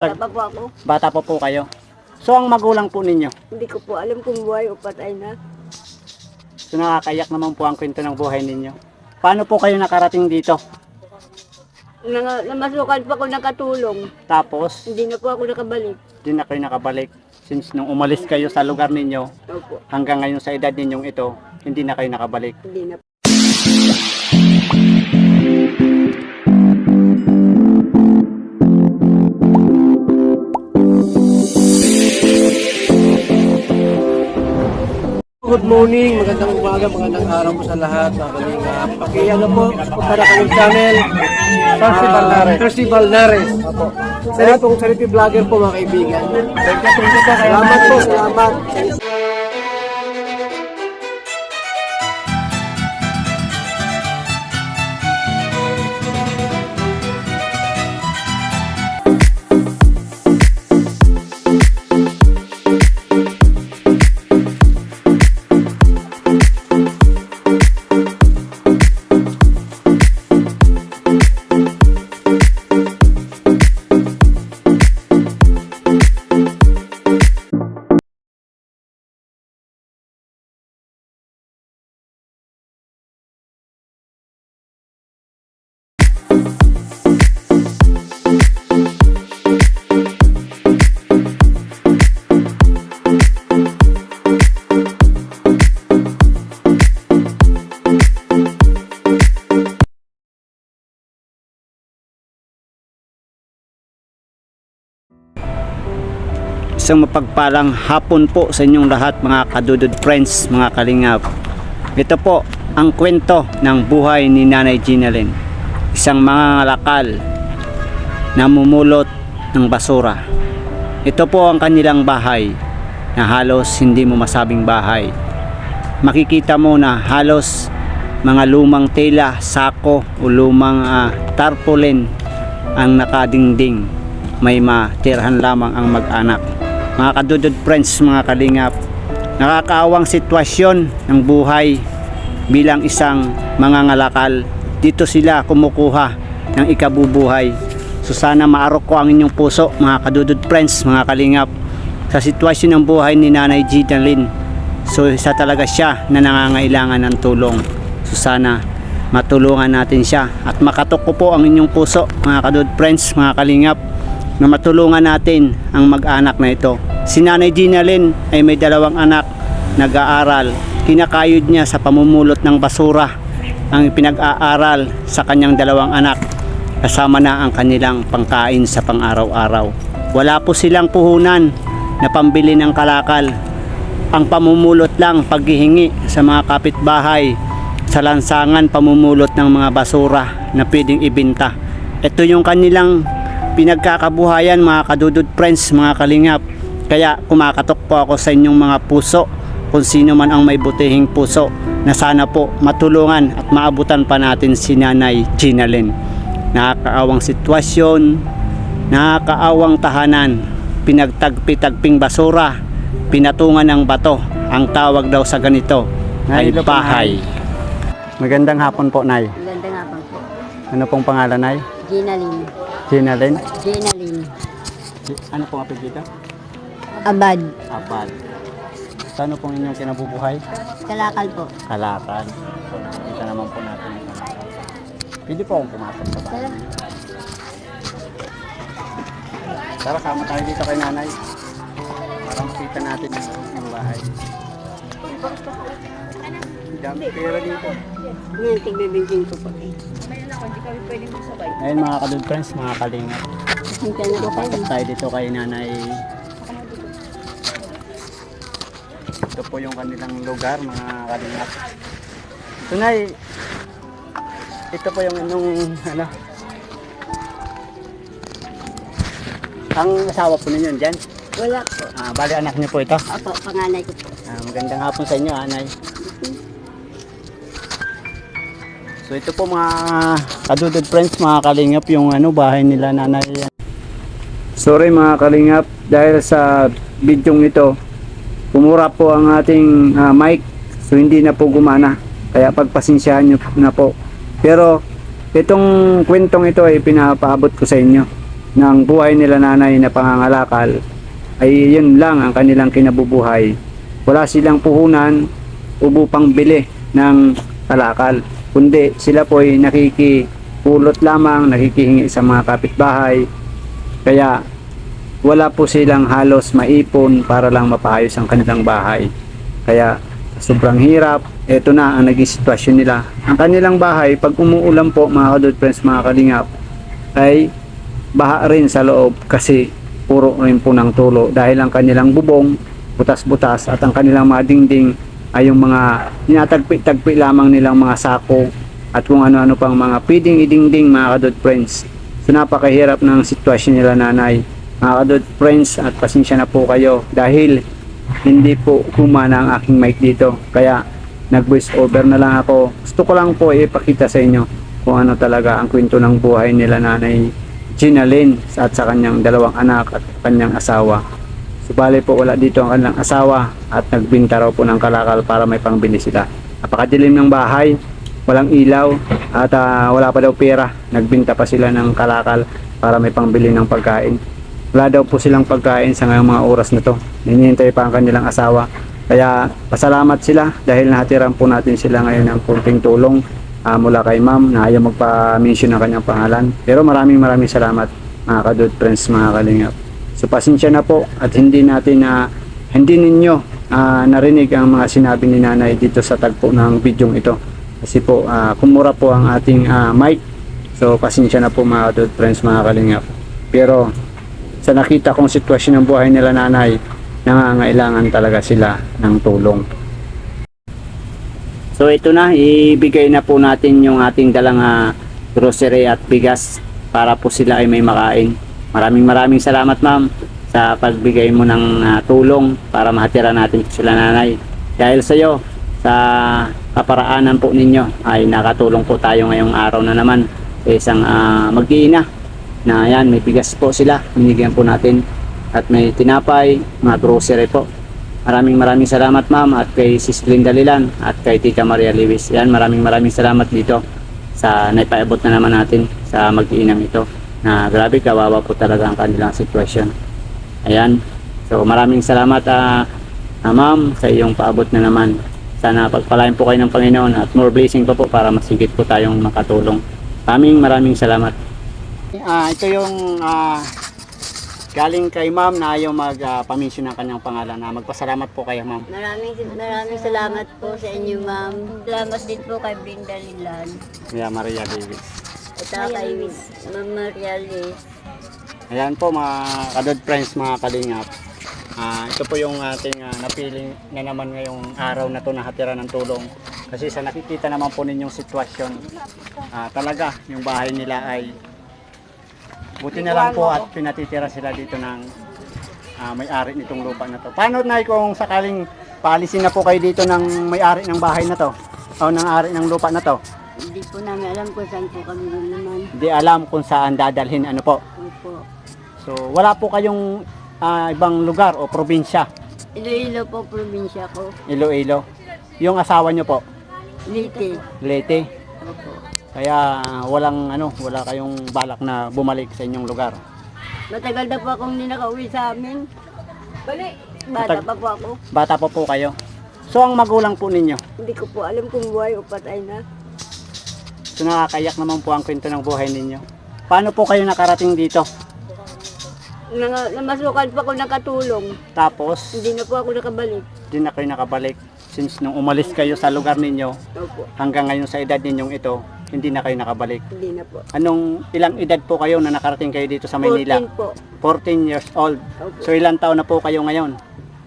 Bata pa po ako. Bata po po kayo. So ang magulang po ninyo. Hindi ko po alam kung buhay o patay na. So nakakayak naman po ang kwento ng buhay ninyo. Paano po kayo nakarating dito? Nang, namasukan pa ako nakatulong. Tapos, Hindi na po ako nakabalik. di na kayo nakabalik. Since nung umalis kayo sa lugar ninyo, Opo. hanggang ngayon sa edad ninyong ito, hindi na kayo nakabalik. Hindi na. Good morning, magandang umaga, magandang araw po sa lahat. Mga kalinga. Pakiano po, para kanyang channel. Thirsty Balnares. Thirsty Balnares. Opo. Sa pong charity vlogger po mga kaibigan. Salamat po, salamat. Isang mapagpalang hapon po sa inyong lahat mga kadudod friends, mga kalingap. Ito po ang kwento ng buhay ni Nanay Ginalyn. Isang mga ngalakal na mumulot ng basura. Ito po ang kanilang bahay na halos hindi mo masabing bahay. Makikita mo na halos mga lumang tela, sako o lumang ah, tarpaulin ang nakadingding. May matirhan lamang ang mag-anak. Mga kadudod friends, mga kalingap, nakakaawang sitwasyon ng buhay bilang isang mga ngalakal. Dito sila kumukuha ng ikabubuhay. So sana maarok ko ang inyong puso, mga kadudod friends, mga kalingap, sa sitwasyon ng buhay ni Nanay Lynn. So isa talaga siya na nangangailangan ng tulong. So sana matulungan natin siya at makatok ko po ang inyong puso, mga kadudod friends, mga kalingap, na matulungan natin ang mag-anak na ito. Si Nanay Gina Lynn ay may dalawang anak, nag-aaral. Kinakayod niya sa pamumulot ng basura ang pinag-aaral sa kanyang dalawang anak kasama na ang kanilang pangkain sa pang-araw-araw. Wala po silang puhunan na pambili ng kalakal. Ang pamumulot lang paghihingi sa mga kapitbahay sa lansangan pamumulot ng mga basura na pwedeng ibinta. Ito yung kanilang pinagkakabuhayan mga kadudod friends, mga kalingap. Kaya kumakatok po ako sa inyong mga puso kung sino man ang may butihing puso na sana po matulungan at maabutan pa natin si Nanay Gina Lynn. Nakakaawang sitwasyon, nakakaawang tahanan, pinagtagpi-tagping basura, pinatungan ng bato. Ang tawag daw sa ganito ay bahay. Magandang hapon po, Nay. Ganda nga pa po. Ano pong pangalan, Nay? Gina Lynn. Gina Lynn? Gina Lynn. Ano pong apelyido? Abad. Apal. Saan pong inyong kinabubuhay? Kalakal po. Kalakal. So, nakikita naman po natin yung kalakal. Pwede po akong pumasok sa bahay. Tara. Tara, sama tayo dito kay nanay. Para makita natin yung bahay. Dami pera dito. Ngayon, tigbibigin ko po. Ngayon mga kadud friends, mga kalingap. Hinta na. Pasok tayo dito kay nanay. Ito po yung kanilang lugar, mga kalingap. Tunay, ito po yung anong, ano, ang asawa po ninyo dyan. Wala po. Ah, bali anak niyo po ito. Opo, panganay ko po. Ah, magandang hapon sa inyo, Anay. So ito po mga kadudod friends, mga kalingap, yung ano, bahay nila nanay. Sorry mga kalingap, dahil sa bidyong ito, pumura po ang ating ah, mic, so hindi na po gumana. Kaya pagpasensyahan nyo na po. Pero itong kwentong ito ay pinapaabot ko sa inyo ng buhay nila nanay na pangangalakal ay yun lang ang kanilang kinabubuhay. Wala silang puhunan ubo pang bili ng kalakal. Kundi sila po ay nakikipulot lamang, nakikihingi sa mga kapitbahay. Kaya wala po silang halos maipon para lang mapaayos ang kanilang bahay. Kaya sobrang hirap. Ito na ang naging sitwasyon nila. Ang kanilang bahay, pag umuulan po mga kadod friends, mga kalingap, ay baha rin sa loob kasi puro rin po ng tulo dahil ang kanilang bubong butas-butas at ang kanilang mga dingding ay yung mga tinatagpi-tagpi lamang nilang mga sako at kung ano-ano pang mga pwedeng idingding mga kadod friends. So napakahirap ng sitwasyon nila nanay. Mga kadod friends at pasensya na po kayo dahil hindi po humana ang aking mic dito. Kaya nag voice over na lang ako. Gusto ko lang po ipakita sa inyo kung ano talaga ang kwento ng buhay nila nanay Gina Lynn at sa kanyang dalawang anak at kanyang asawa. Subali po wala dito ang kanilang asawa at nagbinta raw po ng kalakal para may pangbili sila. Napakadilim ng bahay, walang ilaw at ah, wala pa daw pera. Nagbinta pa sila ng kalakal para may pangbili ng pagkain. Wala daw po silang pagkain sa ngayong mga oras na to. Hinihintay pa ang kanilang asawa. Kaya pasalamat sila dahil nahatiran po natin sila ngayon ng kunting tulong ah, mula kay ma'am na ayaw magpa-mention ng kanyang pangalan. Pero maraming maraming salamat mga kadud friends, mga kalingap. So pasensya na po at hindi natin na hindi ninyo ah, narinig ang mga sinabi ni nanay dito sa tagpo ng bidyong ito. Kasi po ah, kumura po ang ating ah, mic. So pasensya na po mga kadud friends, mga kalingap. Pero sa nakita kong sitwasyon ng buhay nila nanay, nangangailangan talaga sila ng tulong. So ito na, ibigay na po natin yung ating dalang ah, grocery at bigas para po sila ay may makain. Maraming maraming salamat ma'am sa pagbigay mo ng ah, tulong para mahatira natin sila nanay. Dahil sa iyo, sa kaparaanan po ninyo ay nakatulong po tayo ngayong araw na naman sa isang ah, mag-iina na yan, may bigas po sila, binigyan po natin at may tinapay, mga grocery po. Maraming maraming salamat ma'am at kay Sis Linda Lilan at kay Tita Maria Lewis. Yan, maraming maraming salamat dito sa naipaabot na naman natin sa mag-iinang ito na grabe kawawa po talaga ang kanilang sitwasyon. Ayan. So maraming salamat ah ah, ma'am sa iyong paabot na naman. Sana pagpalain po kayo ng Panginoon at more blessing pa po para masigit po tayong makatulong. Maraming maraming salamat. Ah, ito yung ah, galing kay ma'am na ayaw mag-pamisyon ng kanyang pangalan na magpasalamat po kayo ma'am. Maraming, maraming salamat po sa inyo, ma'am. Salamat din po kay Brenda Lilan. Maria Maria Davis. At saka kay Ma'am Maria Liz. Ayan po mga kadod friends, mga kalingap. Ah, ito po yung ating ah, napiling na naman ngayong araw na to na hatira ng tulong. Kasi sa nakikita naman po ninyong sitwasyon, ah, talaga yung bahay nila ay buti na lang po at pinatitira sila dito ng ah, may-ari nitong lupa na to. Paano na kung sakaling paalisin na po kayo dito ng may-ari ng bahay na to? O ng ari ng lupa na to? Hindi po namin alam kung saan po kami naman. Hindi alam kung saan dadalhin ano po. Opo. So, wala po kayong ah, ibang lugar o probinsya, Iloilo po, probinsya ko. Iloilo. Yung asawa nyo po, Liti. Leyte. Opo. Kaya walang ano, wala kayong balak na bumalik sa inyong lugar. Matagal na po akong hindi nakauwi sa amin. Balik. Bata Matag- pa po ako. Bata pa po kayo. So, ang magulang po ninyo. Hindi ko po alam kung buhay o patay na. So, nakakayak naman po ang kwento ng buhay ninyo. Paano po kayo nakarating dito? Nang, namasukan pa ako nakatulong. Tapos, Hindi na po ako nakabalik. di na kayo nakabalik. Since nung umalis kayo sa lugar ninyo, Opo. hanggang ngayon sa edad ninyong ito, hindi na kayo nakabalik. Hindi na po. Anong ilang edad po kayo na nakarating kayo dito sa Maynila? 14 po. 14 years old. Opo. So ilang taon na po kayo ngayon?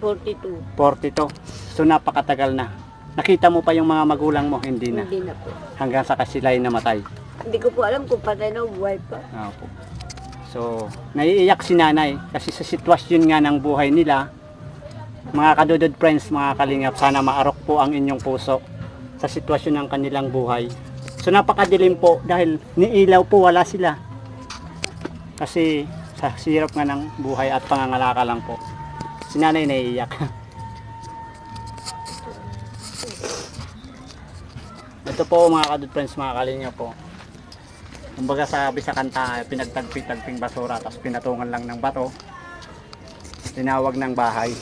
42. 42. So napakatagal na. Nakita mo pa yung mga magulang mo? Hindi na. Hindi na po. Hanggang sa kasilay namatay. Hindi ko po alam kung patay na o buhay pa. Opo. So, naiiyak si nanay kasi sa sitwasyon nga ng buhay nila, mga kadudod friends, mga kalingap, sana maarok po ang inyong puso sa sitwasyon ng kanilang buhay. So napakadilim po dahil niilaw po wala sila. Kasi sa sirap nga ng buhay at pangangalaka lang po. Si nanay naiiyak. Ito po mga kadud friends, mga kalingap po. Kumbaga sabi sa kanta, pinagtagpi-tagping basura tapos pinatungan lang ng bato. Tinawag ng bahay.